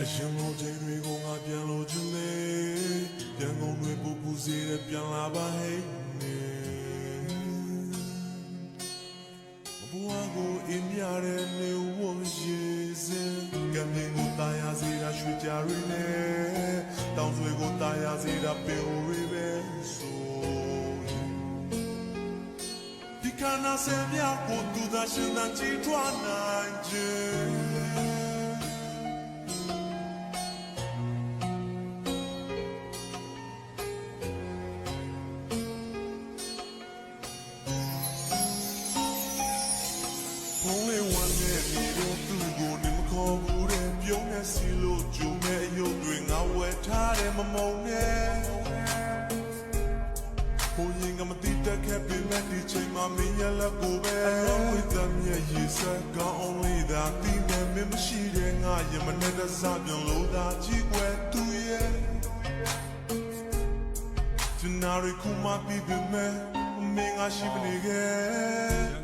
အရင်လိုချိန်တွေကိုငါပြန်လို့ချင်လေပြန်ကုန်တွေပူပူစေတဲ့ပြန်လာပါဟဲ့နေမဘွားကိုအင်းရတဲ့နေဝရေစင်ကံမြင်ကိုတာယာစေတာရွှေကြရင်းနဲ့တောင်ဆွေကိုတာယာစေတာပင်ရီပဲဆိုရင်ဒီကနာဆယ်မြကိုသူသာရှင်သာကြည်ထွားနို ဖုန်းလေးဝမ်းနဲ့နေတော့သူ့ကိုနေမခေါ်ဘူးတဲ့ပြုံးနေစီလို့ဂျုံနဲ့အယုတ်တွေငါဝယ်ထားတယ်မမုံနဲ့ဘုံရင်ကမတိတက်ခဲ့ပြီမဲ့ဒီချိန်မှာမင်းရလက်ကိုပဲအလုံးဝတမ်းရဲ့ရေစက်ကောင်းအောင်လေးသာတီးနေမမရှိတဲ့ငါရမနဲ့တစားပြန်လို့သာကြည့်ွယ်သူရဲ့ Tonight, come on, baby, man. မင်းငါရှိမနေခဲ့